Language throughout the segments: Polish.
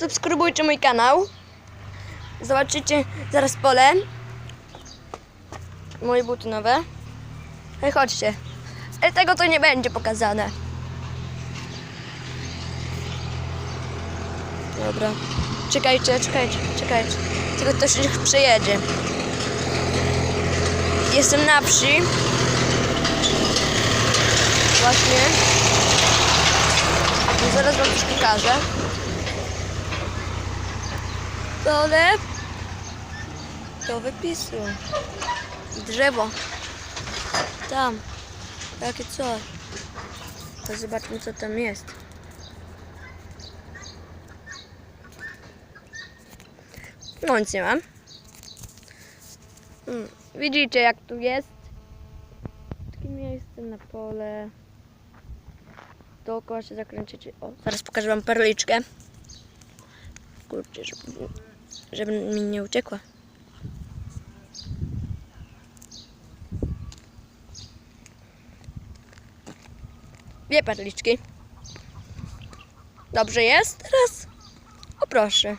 subskrybujcie mój kanał. Zobaczycie zaraz pole. Moje buty nowe. Hej, chodźcie. Ale tego to nie będzie pokazane. Dobra. Czekajcie, czekajcie, czekajcie. Tylko ktoś niech przejedzie. Jestem na wsi. Właśnie. No zaraz wam coś pokażę. Dole. Do wypisu. Drzewo. Tam. Takie coś. To zobaczmy co tam jest. No nic nie mam. Mm, Widzicie jak tu jest? Takie miejsce na pole. Dookoła się zakręcicie. O, zaraz pokażę wam perliczkę. Kurczę, żeby, żeby mi nie uciekła. Dwie perliczki. Dobrze jest? Teraz. O proszę.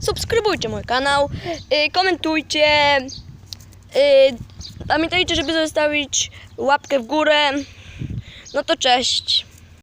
subskrybujcie mój kanał, y, komentujcie. y, Pamiętajcie, żeby zostawić łapkę w górę. No to cześć.